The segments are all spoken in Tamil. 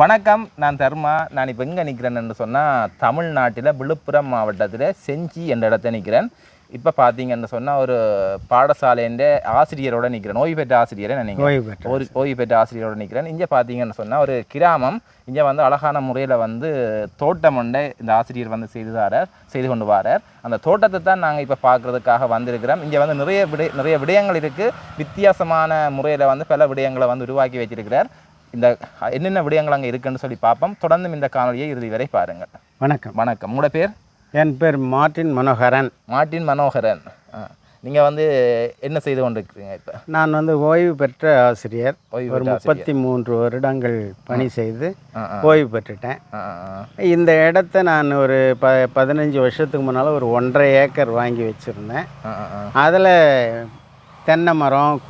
வணக்கம் நான் தர்மா. நான் இப்போ எங்கே நிற்கிறேன்னு சொன்னால் தமிழ்நாட்டில் விழுப்புரம் மாவட்டத்தில் செஞ்சி என்ற இடத்த நிற்கிறேன் இப்போ பார்த்தீங்கன்னு சொன்னால் ஒரு பாடசாலையின் ஆசிரியரோட நிற்கிறேன் ஓய்வு பெற்ற ஆசிரியரை நினைக்கிறேன். பெற்ற ஒரு ஓய்வு பெற்ற ஆசிரியரோட நிற்கிறேன் இங்கே பார்த்தீங்கன்னு சொன்னால் ஒரு கிராமம். இங்கே வந்து அழகான முறையில் வந்து தோட்டம் ஒன்றை இந்த ஆசிரியர் வந்து செய்து தாரார் செய்து கொண்டு வரார். அந்த தோட்டத்தை தான் நாங்கள் இப்போ பார்க்குறதுக்காக வந்திருக்கிறோம். இங்கே வந்து நிறைய விடய நிறைய விடயங்கள் இருக்குது வித்தியாசமான முறையில் வந்து பல விடயங்களை வந்து உருவாக்கி வச்சிருக்கிறார். இந்த என்னென்ன விடயங்கள் அங்கே இருக்குன்னு சொல்லி பார்ப்போம். தொடர்ந்து இந்த காணொலியை இறுதி வரை பாருங்கள். வணக்கம். வணக்கம். உங்களோட பேர்? என் பேர் மார்ட்டின் மனோகரன். மார்ட்டின் மனோகரன். நீங்கள் வந்து என்ன செய்து கொண்டிருக்கிறீங்க இப்போ? நான் வந்து ஓய்வு பெற்ற ஆசிரியர். ஒரு முப்பத்தி மூன்று வருடங்கள் பணி செய்து. ஓய்வு பெற்றுட்டேன். இந்த இடத்த நான் ஒரு ப பதினஞ்சு வருஷத்துக்கு முன்னால் ஒரு ஒன்றரை ஏக்கர் வாங்கி வச்சுருந்தேன். அதில் தென்னை மரம்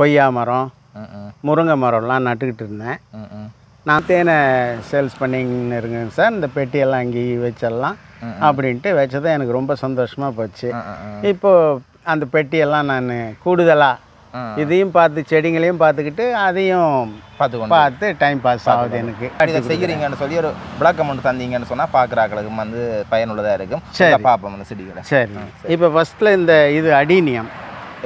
கொய்யா மரம் முருங்கை மரம்லாம் நட்டுக்கிட்டு இருந்தேன். நான் தேனை சேல்ஸ் பண்ணிங்கன்னு இருக்கேங்க சார். இந்த பெட்டியெல்லாம் அங்கேயே வச்சிடலாம் அப்படின்ட்டு வச்சது எனக்கு ரொம்ப சந்தோஷமாக போச்சு. ஆ, ஆ, ஆ. இப்போ அந்த பெட்டியெல்லாம் நான் கூடுதலாக. இதையும் பார்த்து செடிங்களையும் பார்த்துக்கிட்டு அதையும் பார்த்துக்கொண்டு பார்த்து டைம் பாஸ் ஆகுது எனக்கு. இதை செய்கிறீங்கன்னு சொல்லி ஒரு விளக்கம் ஒன்று தந்தீங்கன்னு சொன்னால் பார்க்குறாக்களுக்கு வந்து பயனுள்ளதாக இருக்கும். சரி. பார்ப்போம் அந்த செடிகளை. சரி. இப்போ ஃபஸ்ட்டில் இந்த இது அடீனியம்.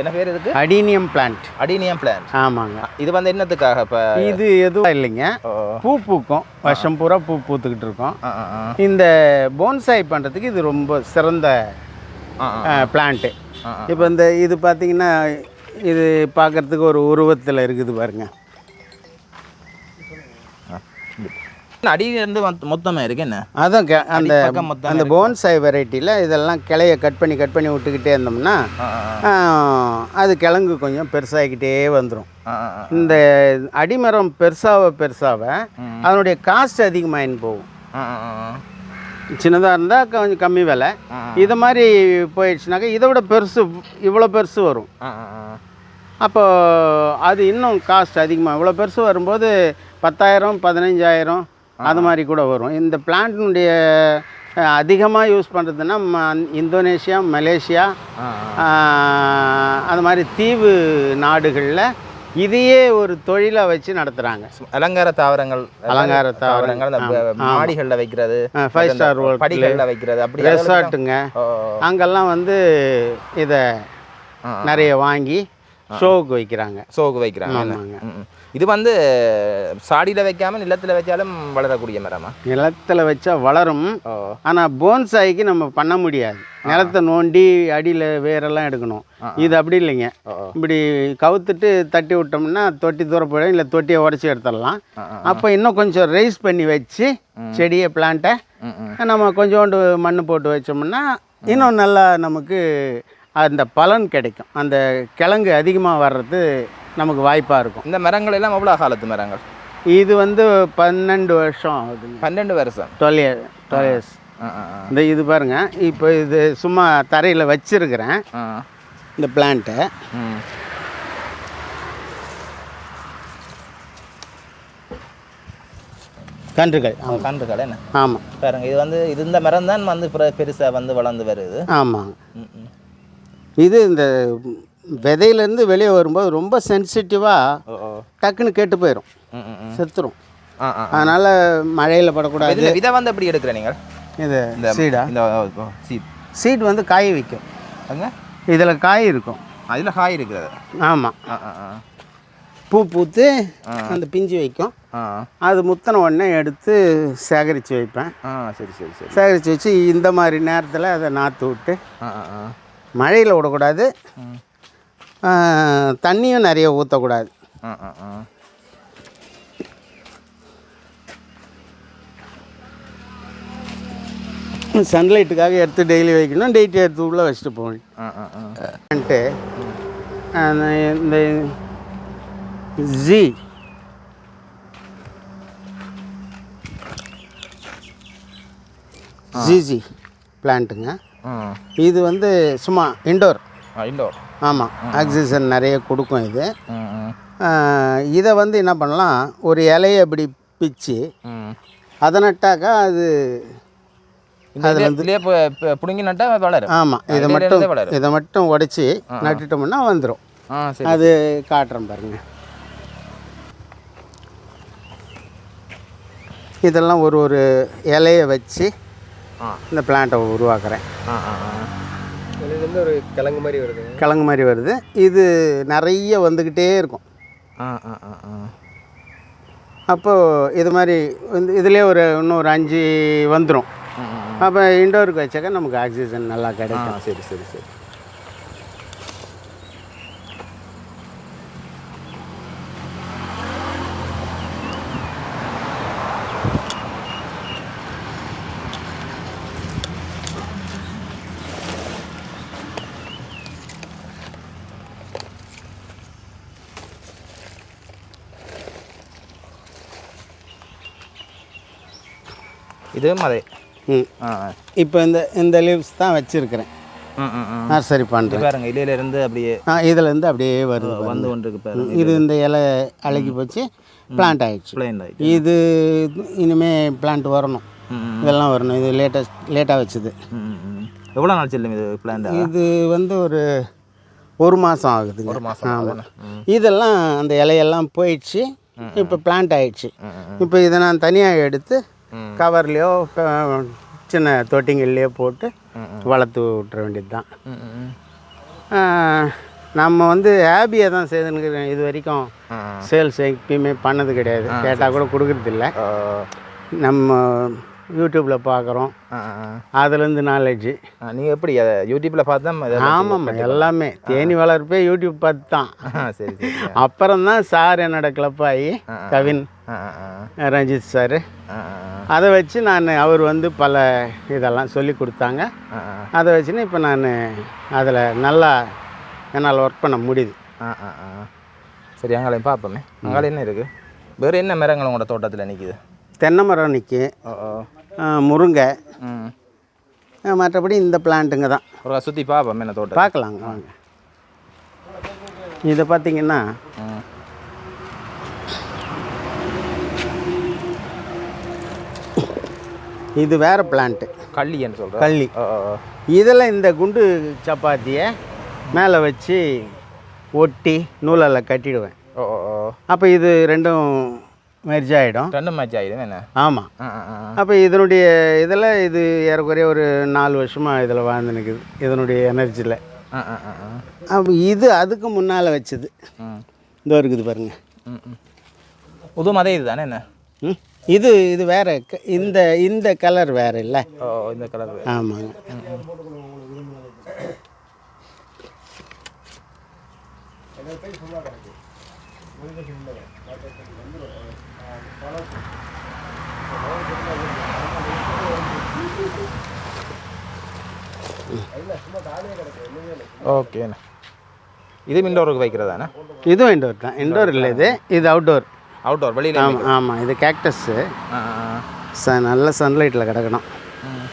என்ன பேர் இதுக்கு? அடீனியம் பிளான்ட் அடீனியம் பிளான் ஆமாங்க. இது வந்து என்னத்துக்காக இப்போ? இது எதுவும் இல்லைங்க. பூ பூக்கும். வருஷம் பூரா பூ பூத்துக்கிட்டு இருக்கோம். இந்த போன்சாய் பண்ணுறதுக்கு இது ரொம்ப சிறந்த பிளான்ட்டு. இப்போ இந்த இது பார்த்தீங்கன்னா இது பார்க்குறதுக்கு ஒரு உருவத்தில் இருக்குது பாருங்க. அடியிலேருந்து மொத்தமாக இருக்கு என்ன? அதான் அந்த அந்த போன்சாய் வெரைட்டியில் இதெல்லாம் கிளைய கட் பண்ணி கட் பண்ணி விட்டுக்கிட்டே இருந்தோம்னா அது கிழங்கு கொஞ்சம் பெருசாகிக்கிட்டே வந்துடும் இந்த அடிமரம் பெருசாக பெருசாக அதனுடைய காஸ்ட் அதிகமாகின்னு போகும். சின்னதாக இருந்தால் கொஞ்சம் கம்மி விலை. இதை மாதிரி போயிடுச்சுனாக்கா இதை விட பெருசு இவ்வளோ பெருசு வரும். ஆ ஆ ஆ. அப்போ அது இன்னும் காஸ்ட் அதிகமாக இவ்வளோ பெருசு வரும்போது பத்தாயிரம் பதினஞ்சாயிரம் அது மாதிரி கூட வரும். இந்த பிளான்ட்டினுடைய அதிகமாக யூஸ் பண்ணுறதுன்னா இந்தோனேஷியா மலேசியா அது மாதிரி தீவு நாடுகளில் இதையே ஒரு தொழிலாக வச்சு நடத்துகிறாங்க அலங்கார தாவரங்கள் அலங்கார தாவரங்கள் மாடிகளில் வைக்கிறது ஃபைவ் ஸ்டார் படிகளில் வைக்கிறது அப்படி ரெசார்ட்டுங்க அங்கெல்லாம் வந்து இதை நிறைய வாங்கி ஷோவுக்கு வைக்கிறாங்க. சோகு வைக்கிறாங்க. இது வந்து சாடியில் வைக்காம நிலத்தில் வச்சாலும் வளரக்கூடிய மரமா? நிலத்தில் வச்சா வளரும். ஆனால் போன்சாய்க்கு நம்ம பண்ண முடியாது. நிலத்தை நோண்டி அடியில் வேரெல்லாம் எடுக்கணும். இது அப்படி இல்லைங்க. இப்படி கவுத்துட்டு தட்டி விட்டோம்னா தொட்டி தூர போயிடும். இல்லை தொட்டியை உடச்சி எடுத்துடலாம். அப்போ இன்னும் கொஞ்சம் ரைஸ் பண்ணி வச்சு செடியை பிளான்ட்டை. நம்ம கொஞ்சோண்டு மண் போட்டு வச்சோம்னா இன்னும் நல்லா நமக்கு அந்த பலன் கிடைக்கும். அந்த கிழங்கு அதிகமாக வர்றது நமக்கு வாய்ப்பாக இருக்கும். இந்த மரங்கள் எல்லாம் எவ்வளோ காலத்து மரங்கள்? இது வந்து பன்னெண்டு வருஷம் ஆகுதுங்க. பன்னெண்டு வருஷம். Twelve year twelve years. இந்த இது பாருங்க இப்போ இது சும்மா தரையில் வச்சிருக்கிறேன். இந்த பிளான்ட்டை கன்றுகள். ஆமாம் கன்றுகள் என்ன? ஆமாம் பாருங்க இது வந்து இது இந்த மரம் தான் வந்து பெருசாக வந்து வளர்ந்து வருது. ஆமாங்க. ம், ம். இது இந்த விதையிலேருந்து வெளியே வரும்போது ரொம்ப சென்சிட்டிவாக டக்குன்னு கெட்டு போயிடும். செத்துரும். அதனால் மழையில் படக்கூடாது. விதை வந்து எப்படி எடுக்கிற நீங்கள்? இது இந்த சீடா இந்த சீட் சீட் வந்து காய வைக்கும் இதில் காய் இருக்கும். அதில் காய் இருக்கிறது ஆமாம் பூ பூத்து அந்த பிஞ்சு வைக்கும். அது முத்தின உடனே எடுத்து சேகரித்து வைப்பேன். சரி சரி சரி. சேகரித்து வச்சு இந்த மாதிரி நேரத்தில் அதை நாற்று விட்டு மழையில் விடக்கூடாது. தண்ணியும் நிறைய ஊற்றக்கூடாது சன்லைட்டுக்காக எடுத்து டெய்லி வைக்கணும். டெய்லி எடுத்து உள்ளே வச்சுட்டு போகணும். ஆ ஆ ஆ. வந்துட்டு அந்த இந்த ஜி ஜிஜி பிளான்ட்டுங்க இது வந்து சும்மா இண்டோர் இண்டோர் ஆமாம் ஆக்சிஜன் நிறைய கொடுக்கும் இது. இதை வந்து என்ன பண்ணலாம் ஒரு இலையை அப்படி பிச்சு அதை நட்டாக்கா அது பு- பு- புடுங்கி நட்டா வளரும். ஆமாம் இதை மட்டும் இதை மட்டும் உடச்சி நட்டுட்டோம்னா வந்துடும் அது காட்டுறேன் பாருங்க. இதெல்லாம் ஒரு ஒரு இலையை வச்சு இந்த பிளான்ட்டை உருவாக்குறேன். ஒரு கிழங்கு மாதிரி வருதுங்க கிழங்கு மாதிரி வருது. இது நிறைய வந்துக்கிட்டே இருக்கும். அப்போது இது மாதிரி வந்து இதுலேயே ஒரு இன்னும் ஒரு அஞ்சு வந்துடும் அப்போ இண்டோருக்கு வச்சாக்க நமக்கு ஆக்சிஜன் நல்லா கிடைக்கும். சரி சரி சரி. இதுவும் அதே ம். இப்போ இந்த இந்த லீவ்ஸ் தான் வச்சுருக்கிறேன். நர்சரி பண்ணுறேன் பாருங்க இலையில இருந்து அப்படியே ஆ இதுலேருந்து அப்படியே வருது. வந்து பாருங்க இது இந்த இலை அழுகி போச்சு பிளான்ட் ஆயிடுச்சு. பிளைன் ஆகிட்டு இது இனிமே பிளான்ட் வரணும். இதெல்லாம் வரணும். இது லேட்டஸ்ட் லேட்டாக வச்சுது. எவ்வளோ நாள் செல்லும் இது பிளான் இது வந்து ஒரு ஒரு மாதம் ஆகுதுங்க. ஒரு மாதம் ஆமாம் இதெல்லாம் அந்த இலையெல்லாம் போயிடுச்சு. இப்போ பிளான்ட் ம், இப்போ இதை நான் தனியாக எடுத்து. கவர்லேயோ சின்ன தொட்டிங்கள்லேயோ போட்டு வளர்த்து விட்டுற வேண்டியது தான். நம்ம வந்து ஹேபியை தான் செய்துன்னு இது வரைக்கும் சேல்ஸ் எப்பயுமே பண்ணது கிடையாது. கேட்டால் கூட கொடுக்குறதில்ல. நம்ம யூடியூப்பில் பார்க்குறோம். அதுலேருந்து நாலேஜு ஆ, நீங்க எப்படி அதை யூடியூப்ல பார்த்து தான் இதை ஆமாம்மா எல்லாமே. தேனி வளர்ப்பே யூடியூப் பார்த்து தான். சரி அப்புறம் தான் சார் என்னோட கிளப் ஆகி கவின். ரஞ்சித் சார். அதை வச்சு நான் அவர் வந்து பல இதெல்லாம் சொல்லி கொடுத்தாங்க. அதை வச்சுன்னு இப்போ நான் அதில் நல்லா என்னால் ஒர்க் பண்ண முடியுது. ஆ, ஆ, ஆ. சரி அங்காலையும் பார்ப்போமே. அங்கால என்ன இருக்கு? வேறு என்ன மரங்கள் உங்களோட தோட்டத்தில் நிற்கிது தென்னை மரம் நிற்கி ஓ ஓ. முருங்கை. மற்றபடி இந்த பிளான்ட்டுங்க தான். ஒரு சுற்றி பார்ப்போம் என்ன தோட்டம் பார்க்கலாங்க வாங்க. இதை பார்த்தீங்கன்னா இது வேறு பிளான்ட்டு கள்ளின்னு சொல்கிறேன் கள்ளி. இதில் இந்த குண்டு சப்பாத்தியை மேலே வச்சு ஒட்டி நூலில் கட்டிடுவேன். அப்போ இது ரெண்டும் மெர்ஜ் ஆகிடும் ரெண்டு மேட்ச் ஆகிடும் என்ன? ஆமாம் அப்போ இதனுடைய இதில் இது ஏறக்குறைய ஒரு நாலு வருஷமாக இதில் வாழ்ந்து நிற்குது இதனுடைய எனர்ஜியில் அப்போ இது அதுக்கு முன்னால் வச்சது. இதோ இருக்குது பாருங்க. ம் ம். உதுவும் அதே இதுதானே என்ன? ம். இது இது வேற இந்த இந்த கலர் வேற இல்லை. ஓ இந்த கலர் ஆமாங்க ஓகேண்ணா இது இண்டோருக்கு வைக்கிறதாண்ணா? இதுவும் இண்டோர் தான். இண்டோர் இல்லை இது. இது அவுட்டோர் அவுட்டோர் வெளியில் ஆமாம் ஆமாம் இது கேக்டஸ்ஸு. ச நல்ல சன்லைட்டில் கிடக்கணும் ம்.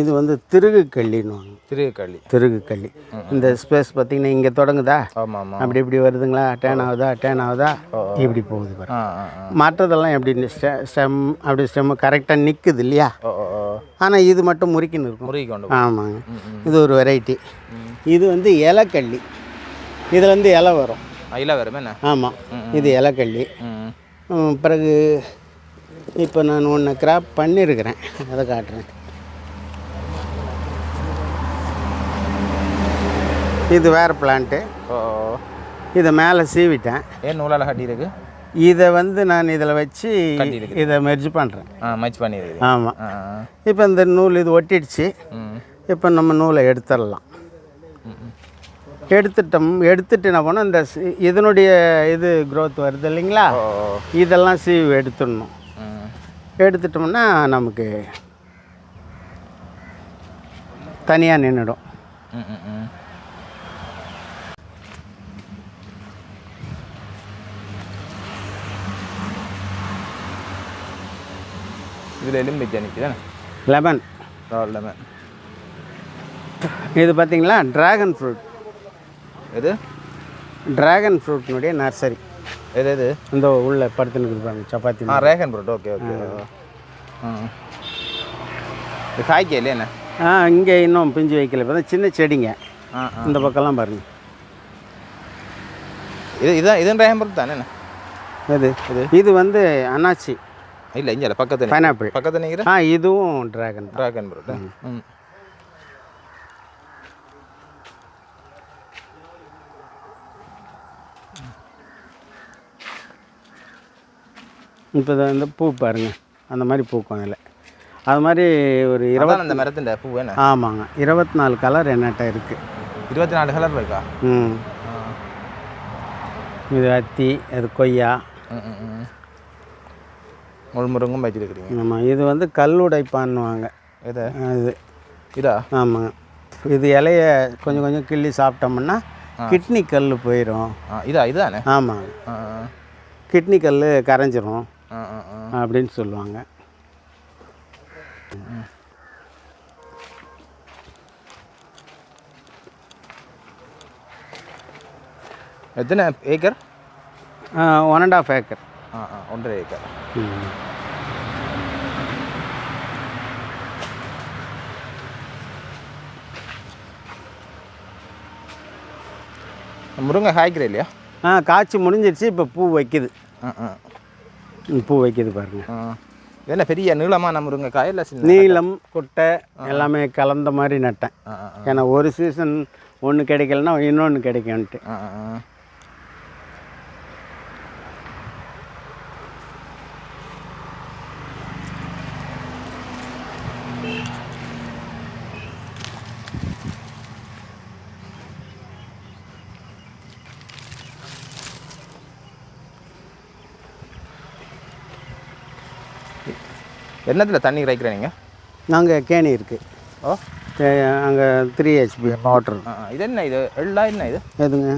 இது வந்து திருகு கள்ளின்னுவாங்க திருக்கள்ளி திருகு கள்ளி இந்த ஸ்பேஸ் பார்த்தீங்கன்னா இங்கே தொடங்குதா? ஆமாம் அப்படி இப்படி வருதுங்களா? டேன் ஆகுதா? டேன் ஆகுதா? இப்படி போகுது பாரு மற்றதெல்லாம் எப்படி ஸ்டெம் அப்படி ஸ்டெம் கரெக்டாக நிற்குது இல்லையா? ஆனால் இது மட்டும் முறுக்கின்னு இருக்கும். முருகி கொண்டு ஆமாங்க. இது ஒரு வெரைட்டி இது வந்து இலக்கள்ளி. இதில் வந்து இலை வரும். வேறு என்ன? ஆமாம் இது இலக்கள்ளி. பிறகு இப்போ நான் ஒன்று கிராப் பண்ணியிருக்கிறேன் அதை காட்டுறேன். இது வேறு பிளான்ட்டு ஓ. இதை மேலே சீவிட்டேன். ஏன் நூலால் கட்டி இருக்கு இதை வந்து நான் இதில் வச்சு கட்டியிருக்கு. இதை மெர்ஜ் பண்ணுறேன் ஆ மச் பண்ணியிருக்கு ஆமாம். இப்போ இந்த நூல் இது ஒட்டிடுச்சு. இப்போ நம்ம நூலை எடுத்துடலாம். எடுத்துட்டோம். எடுத்துட்டு என்ன பண்ணோம்? இந்த இதனுடைய இது growth வருது இல்லைங்களா. இதெல்லாம் சீவி எடுத்துடணும். எடுத்துட்டோம்னா நமக்கு தனியாக நின்றுடும் ம் ம் ம் இதில் எலும்பிச்சா நிற்கிறேன் லெமன். லெமன். இது பார்த்தீங்களா? ட்ராகன் ஃப்ரூட் எது? ட்ராகன் ஃப்ரூட்னுடைய நர்சரி எது எது? இந்த உள்ள படுத்துன்னு இருக்குது பாருங்க சப்பாத்தி ஆ ரேகன் ப்ரோட் ஓகே ஓகே. இது காய்க்க இல்லையா என்ன? ஆ இங்கே இன்னும் பிஞ்சு வைக்கல. தான் சின்ன செடிங்க. இந்த பக்கம்லாம் பாருங்க. இது இதுதான் இதுவும் ரேகன் ப்ரோட் தானே என்ன? இது இது இது வந்து அன்னாச்சி இல்லை இங்கே இல்லை பக்கத்தில் பைனாப்பிள் பக்கத்தில் நிற்கிற ஆ இதுவும் ட்ராகன் ட்ராகன் ப்ரோட் ம். இப்போ இந்த பூ பாருங்க. அந்த மாதிரி பூக்கும் அதில் அது மாதிரி ஒரு இருபது அந்த மரத்தின் பூ என்ன? ஆமாங்க. இருபத்தி நாலு கலர் என்னட்ட இருக்குது இருபத்தி நாலு கலர் இருக்கா? ம். இது அத்தி அது கொய்யா. முள்முருங்கும் வச்சிருக்கிறீங்க ஆமாம் இது வந்து கல் உடைப்பான்னுவாங்க. எதை? இது. இதா? ஆமாங்க இது இலைய கொஞ்சம் கொஞ்சம் கிள்ளி சாப்பிட்டோம்னா கிட்னி கல் போயிடும் இதா இதுதானே ஆமாங்க கிட்னி கல் கரைஞ்சிரும். அப்படின்னு சொல்லுவாங்க. எத்தனை acre? One and half acre ஆ ஆ ஒன்றரை ஏக்கர் முருங்கை காய்க்கிற இல்லையா ஆ காய்ச்சி முடிஞ்சிருச்சு இப்போ பூ வைக்குது ஆ ஆ பூ வைக்குது பாருங்க என்ன பெரிய நீளமான முருங்கைக்காய் இல்லை நீளம் கொட்டை எல்லாமே கலந்த மாதிரி நட்டேன். ஏன்னா ஒரு சீசன் ஒன்று கிடைக்கலன்னா இன்னொன்று கிடைக்கும்ன்ட்டு என்னத்தில் தண்ணி இறைக்கிற நீங்கள் நாங்கள் கேணி இருக்குது ஓ. அங்கே த்ரீ ஹெச்பி மோட்ரு. இது என்ன இது? எள்ளா என்ன இது? எதுங்க?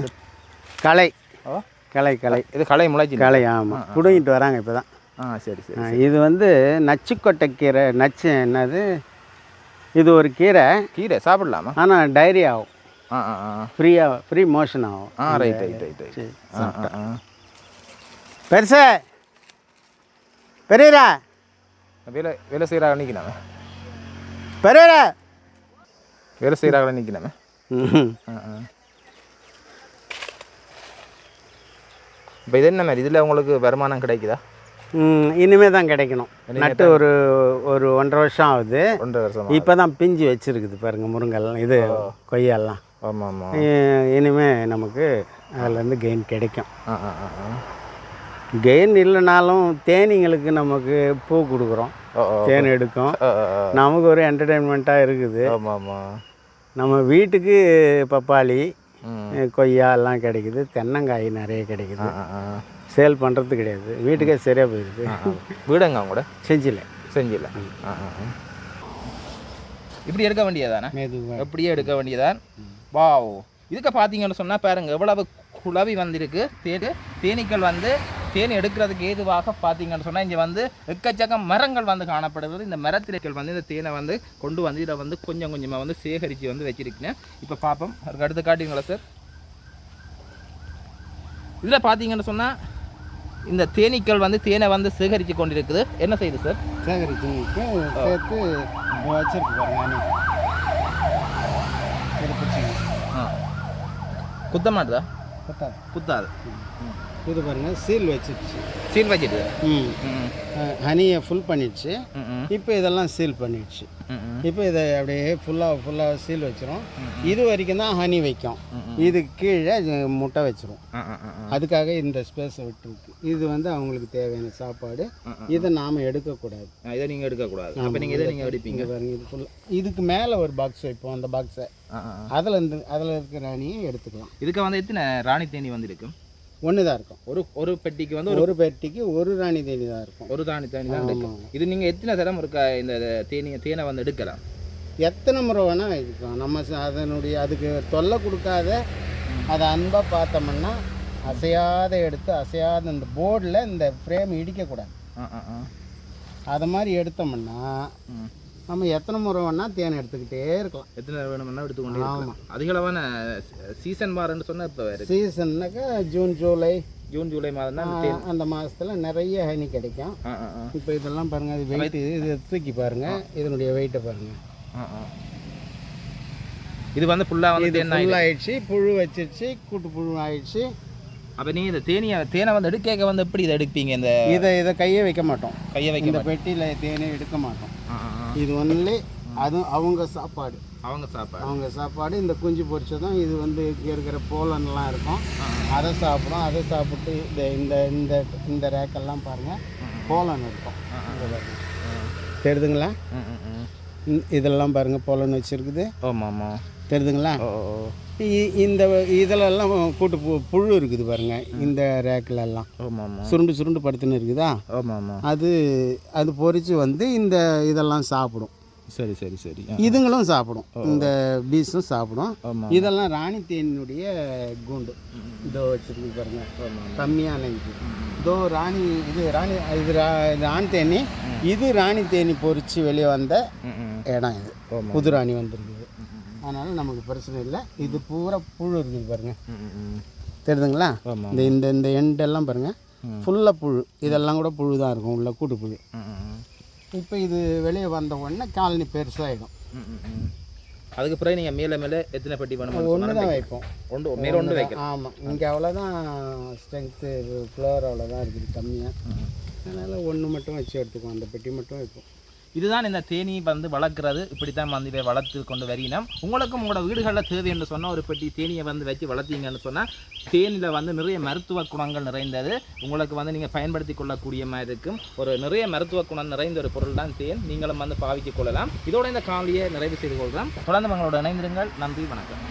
களை ஓ. களை களை இது களை முளைச்சி களை ஆமாம் பிடுங்கிட்டு வராங்க இப்போ தான் ஆ சரி சரி இது வந்து நச்சுக்கொட்டை கீரை. நச்சு என்னது? இது ஒரு கீரை. கீரை சாப்பிடலாமா? ஆனால் டைரி ஆகும். ஃப்ரீயாக ஃப்ரீ மோஷன் ஆகும். ஆ ரைட் ரைட் ரைட் ரைட் சரி, ஆ ஆ ஆ. பெருசே. பெரியரா? வேலை வேலை செய்கிறாங்க நிற்கலாமே பெரியரா வேலை செய்கிறாங்க நிற்கலாமே ம் ஆ ஆ. இப்போ இது என்ன மாதிரி? இதில் உங்களுக்கு வருமானம் கிடைக்குதா? இனிமே தான் கிடைக்கணும். நட்டு ஒரு ஒரு ஒன்றரை வருஷம் ஆகுது. ஒன்றரை வருஷமா? இப்போ தான் பிஞ்சு வச்சிருக்குது பாருங்க முருங்கெல்லாம். இது கொய்யாலாம். ஆமாம் ஆமாம். இனிமே நமக்கு அதுலேருந்து கெயின் கிடைக்கும். ஆ ஆ ஆ. கெயின் இல்லைனாலும் தேனீங்களுக்கு நமக்கு பூ கொடுக்குறோம். தேன் எடுக்கும். நமக்கு ஒரு என்டர்டெயின்மெண்ட்டாக இருக்குது. ஆமாம் ஆமாம் நம்ம வீட்டுக்கு பப்பாளி கொய்யா எல்லாம் கிடைக்குது. தென்னங்காய் நிறைய கிடைக்குது. சேல் பண்ணுறது கிடையாது. வீட்டுக்கே சரியாக போயிடுது. வீடுங்க கூட? செஞ்சில. ஆ. இப்படி எடுக்க வேண்டியதானே அப்படியே எடுக்க வேண்டியதான் வாவ். இதுக்கு பார்த்தீங்கன்னு சொன்னால் பாருங்க எவ்வளவு குழவி வந்திருக்கு. தேடு தேனீக்கள் வந்து தேனி எடுக்கிறதுக்கு ஏதுவாக பார்த்தீங்கன்னு சொன்னால் இங்கே வந்து எக்கச்சக்கம் மரங்கள் வந்து காணப்படுகிறது. இந்த மரத்திலைகள் வந்து இந்த தேனை வந்து கொண்டு வந்து இதை வந்து கொஞ்சம் கொஞ்சமாக வந்து சேகரித்து வந்து வச்சிருக்கேன். இப்போ பார்ப்போம் அதுக்கு அடுத்து காட்டுங்களா சார் இதில் பார்த்தீங்கன்னு சொன்னால் இந்த தேனீக்கள் வந்து தேனை வந்து சேகரித்து கொண்டிருக்குது. என்ன செய்யுது சார் சேகரிச்சு சேர்த்து வச்சிருக்கு குத்த மாட்டுதா கொத்தாது குத்தாது இது பாருங்க சீல் வச்சிருச்சு. சீல் வச்சிட்டு. ம். ஹனியை ஃபுல் பண்ணிடுச்சு. இப்போ இதெல்லாம் சீல் பண்ணிடுச்சு. இப்போ இதை அப்படியே ஃபுல்லாக ஃபுல்லாக சீல் வச்சிரும். இது வரைக்கும் தான் ஹனி வைக்கும். இது கீழே முட்டை வச்சிரும். அதுக்காக இந்த ஸ்பேஸை விட்டுருக்கு. இது வந்து அவங்களுக்கு தேவையான சாப்பாடு. இதை நாம் எடுக்கக்கூடாது. இதை நீங்கள் எடுக்கக்கூடாது. அப்போ நீங்கள் இதை நீங்கள் எடுப்பீங்க. இங்கே பாருங்க இது ஃபுல்லாக இதுக்கு மேலே ஒரு பாக்ஸ் வைப்போம் அந்த பாக்ஸை. அதில் இருந்து அதில் இருக்கிற ராணியை எடுத்துக்கலாம். இதுக்கு வந்து எத்தனை ராணி தேனி வந்து இருக்கும் ஒன்று தான் இருக்கும். ஒரு ஒரு பெட்டிக்கு வந்து ஒரு பெட்டிக்கு ஒரு ராணி தேனி தான் இருக்கும். ஒரு ராணி தேனி தான் இருக்கும். இது நீங்கள் எத்தனை தரம் இருக்கா இந்த தேனி தேனை வந்து எடுக்கலாம்? எத்தனை முறை வேணால் இருக்கும் நம்ம அதனுடைய அதுக்கு தொல்லை கொடுக்காத அதை அன்பாக பார்த்தோம்னா அசையாத எடுத்து அசையாத இந்த போர்டில் இந்த ஃப்ரேம் இடிக்கக்கூடாது. அதை மாதிரி எடுத்தோம்னா. நம்ம எத்தனை முறை வேணால் தேன் எடுத்துக்கிட்டே இருக்கலாம். எத்தனை வேணும்னா எடுத்துக்கொண்டே ஆமாம். அதிகளவான சீசன் மாறுன்னு சொன்னால் இப்போ இருக்கு. சீசன்னாக்கா ஜூன் ஜூலை ஜூன் ஜூலை மாதம் தான் அந்த மாதத்தில் நிறைய ஹனி கிடைக்கும். இப்போ இதெல்லாம் பாருங்கள் அது வெயிட் இது தூக்கி பாருங்கள் இதனுடைய வெயிட்டை பாருங்கள். இது வந்து ஃபுல்லாக வந்து full ஆயிடுச்சு புழு வச்சிருச்சு கூட்டு புழு ஆயிடுச்சு. அப்போ நீங்கள் இந்த தேனியை தேனை வந்து எடுக்க வந்து எப்படி இதை எடுப்பீங்க? இந்த இதை இதை கையே வைக்க மாட்டோம். கையை வைக்க இந்த. பெட்டியில் தேனே எடுக்க மாட்டோம். இது ஒன்லி அதுவும் அவங்க சாப்பாடு. அவங்க சாப்பாடு. அவங்க சாப்பாடு இந்த குஞ்சு பொரிச்சதும் இது வந்து இங்கே இருக்கிற போலன்லாம் இருக்கும். அதை சாப்பிடும் அதை சாப்பிட்டு இந்த இந்த இந்த இந்த ரேக்கெல்லாம் பாருங்கள் போலன் இருக்கும். தெரியுதுங்களா இதெல்லாம் பாருங்கள் போலன் வச்சுருக்குது. ஆமாம் ஆமாம். தெரியுதுங்களா ஓ. இந்த இதிலெல்லாம் கூட்டு பு- புழு இருக்குது பாருங்க இந்த ரேக்கில் எல்லாம் ஆமாம். ஆமாம் சுருண்டு சுருண்டு படுத்துன்னு இருக்குதா? அது அது பொரிச்சு வந்து இந்த இதெல்லாம் சாப்பிடும். சரி சரி சரி. இதுங்களும் சாப்பிடும். இந்த பீஸும் சாப்பிடும். இதெல்லாம் ராணி தேனினுடைய கூண்டு. இதோ வச்சிருக்கு பாருங்க. கம்மியான இது. இதோ ராணி இது ராணி இது ரா- ராணி தேனி இது ராணி தேனி பொரிச்சு வெளியே வந்த இடம் இது. புது ராணி வந்திருக்குது அதனால நமக்கு பிரச்சனை இல்லை. இது பூரா புழு இருக்குது பாருங்க. ம் ம் ம். தெரியுதுங்களா இந்த இந்த இந்த எண்டெல்லாம் பாருங்க. ஃபுல்லாக புழு. இதெல்லாம் கூட புழு தான் இருக்கும் உள்ள கூட்டு புழு. இப்போ இது வெளியே வந்த உடனே காலனி பெருசாகிடும். அதுக்கு பிறகு நீங்கள் மேலே மேலே எத்தனை பெட்டி ஒன்று பண்ணணும் தான் வைப்போம். ஒன்று மேலே ஒன்று வைக்கலாம். ஆமாம் இங்கே அவ்வளோதான் ஸ்ட்ரென்த்து ஃப்ளோர் அவ்வளோதான் இருக்குது கம்மியாக அதனால் ஒன்று மட்டும் வச்சு எடுத்துக்குவோம். அந்த பெட்டி மட்டும் வைப்போம். இதுதான் இந்த தேனி வந்து வளர்க்குறது. இப்படி தான் வந்து இதை வளர்த்து கொண்டு வரினோம் உங்களுக்கும் உங்களோட வீடுகளில் தேவை என்று சொன்னால் ஒரு பெட்டி தேனியை வந்து வச்சு வளர்த்தீங்கன்னு சொன்னால் தேனியில் வந்து நிறைய மருத்துவ குணங்கள் நிறைந்தது. உங்களுக்கு வந்து நீங்கள் பயன்படுத்தி கொள்ளக்கூடிய மாதிரி இருக்கும். ஒரு நிறைய மருத்துவ குணம் நிறைந்த ஒரு பொருள் தான் தேன். நீங்களும் வந்து பாவித்துக் கொள்ளலாம். இதோட இந்த காணொலியை நிறைவு செய்து கொள்கிறோம். தொடர்ந்து உங்களோட இணைந்திருங்கள். நன்றி வணக்கம்.